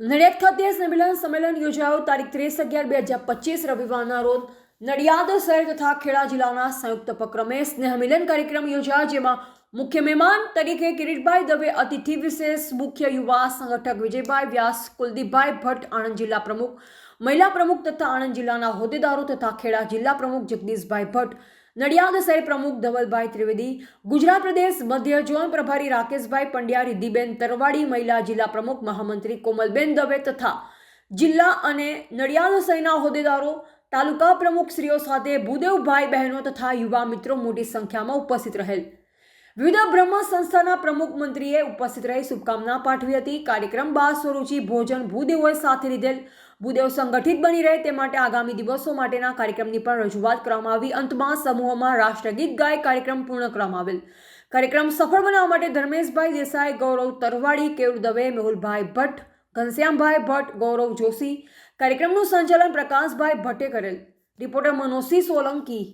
નડિયાદ ખાતે સંમેલન સંમેલન યોજાયો. તારીખ ત્રીસ અગિયાર બે હજાર પચીસ રવિવારના રોજ નડિયાદ શહેર તથા ખેડા જિલ્લાના સંયુક્ત ઉપક્રમે સ્નેહ મિલન કાર્યક્રમ યોજાયો, જેમાં મુખ્ય મહેમાન તરીકે કિરીટભાઈ દવે, અતિથિ વિશેષ મુખ્ય યુવા સંગઠક વિજયભાઈ વ્યાસ, કુલદીપભાઈ ભટ્ટ, આણંદ જિલ્લા પ્રમુખ, મહિલા પ્રમુખ તથા આણંદ જિલ્લાના હોદ્દેદારો તથા ખેડા જિલ્લા પ્રમુખ જગદીશભાઈ ભટ્ટ નડિયાદ શહેર પ્રમુખ ધવલભાઈ ત્રિવેદી, ગુજરાત પ્રદેશ મધ્ય ઝોન પ્રભારી રાકેશભાઈ પંડ્યા, રિદ્ધિબેન તરવાડી, મહિલા જિલ્લા પ્રમુખ મહામંત્રી કોમલબેન દવે તથા જિલ્લા અને નડિયાદ શહેરના હોદ્દેદારો, તાલુકા પ્રમુખશ્રીઓ સાથે ભૂદેવભાઈ બહેનો તથા યુવા મિત્રો મોટી સંખ્યામાં ઉપસ્થિત રહેલ. વિવિધ બ્રહ્મ સંસ્થાના પ્રમુખ મંત્રીએ ઉપસ્થિત રહી શુભકામના પાઠવી હતી. કાર્યક્રમ બાદ સ્વરૂચિ, ભોજન, ભૂદેવોએ સાથે લીધેલ ભૂદેવ સંગઠિત બની રહે તે માટે આગામી દિવસો માટેના કાર્યક્રમની પણ રજૂઆત કરવામાં આવી. અંતમાં સમૂહમાં રાષ્ટ્રગીત ગાય કાર્યક્રમ પૂર્ણ કરવામાં આવેલ. કાર્યક્રમ સફળ બનાવવા માટે ધર્મેશભાઈ દેસાઈ, ગૌરવ તરવાડી કેયુર દવે, મેહુલભાઈ ભટ્ટ, ઘનશ્યામભાઈ ભટ્ટ, ગૌરવ જોશી. કાર્યક્રમનું સંચાલન પ્રકાશભાઈ ભટ્ટે કરેલ. રિપોર્ટર મનોસી સોલંકી.